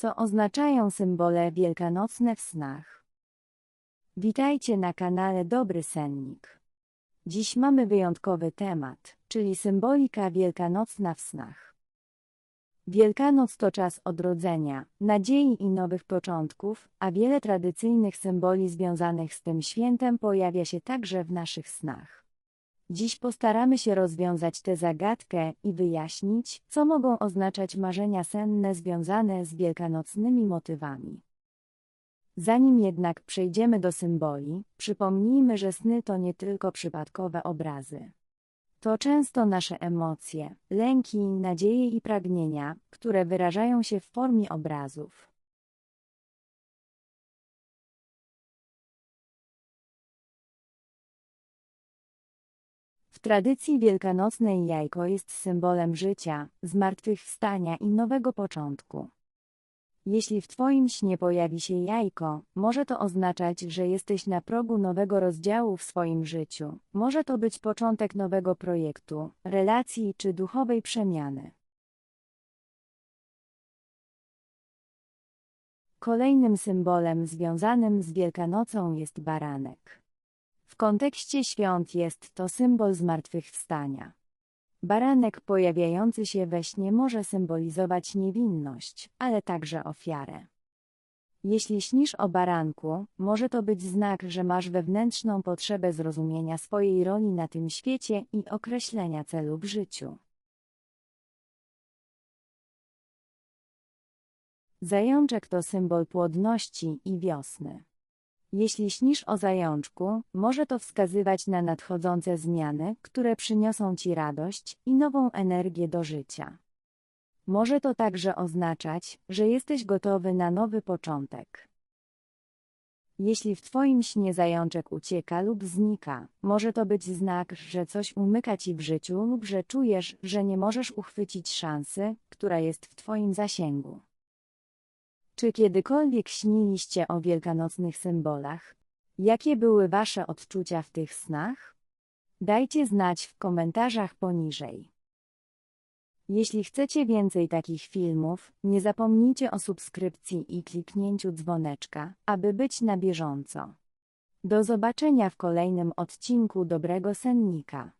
Co oznaczają symbole wielkanocne w snach? Witajcie na kanale Dobry Sennik. Dziś mamy wyjątkowy temat, czyli symbolika wielkanocna w snach. Wielkanoc to czas odrodzenia, nadziei i nowych początków, a wiele tradycyjnych symboli związanych z tym świętem pojawia się także w naszych snach. Dziś postaramy się rozwiązać tę zagadkę i wyjaśnić, co mogą oznaczać marzenia senne związane z wielkanocnymi motywami. Zanim jednak przejdziemy do symboli, przypomnijmy, że sny to nie tylko przypadkowe obrazy. To często nasze emocje, lęki, nadzieje i pragnienia, które wyrażają się w formie obrazów. W tradycji wielkanocnej jajko jest symbolem życia, zmartwychwstania i nowego początku. Jeśli w Twoim śnie pojawi się jajko, może to oznaczać, że jesteś na progu nowego rozdziału w swoim życiu. Może to być początek nowego projektu, relacji czy duchowej przemiany. Kolejnym symbolem związanym z Wielkanocą jest baranek. W kontekście świąt jest to symbol zmartwychwstania. Baranek pojawiający się we śnie może symbolizować niewinność, ale także ofiarę. Jeśli śnisz o baranku, może to być znak, że masz wewnętrzną potrzebę zrozumienia swojej roli na tym świecie i określenia celu w życiu. Zajączek to symbol płodności i wiosny. Jeśli śnisz o zajączku, może to wskazywać na nadchodzące zmiany, które przyniosą ci radość i nową energię do życia. Może to także oznaczać, że jesteś gotowy na nowy początek. Jeśli w Twoim śnie zajączek ucieka lub znika, może to być znak, że coś umyka Ci w życiu lub że czujesz, że nie możesz uchwycić szansy, która jest w Twoim zasięgu. Czy kiedykolwiek śniliście o wielkanocnych symbolach? Jakie były Wasze odczucia w tych snach? Dajcie znać w komentarzach poniżej. Jeśli chcecie więcej takich filmów, nie zapomnijcie o subskrypcji i kliknięciu dzwoneczka, aby być na bieżąco. Do zobaczenia w kolejnym odcinku Dobrego Sennika.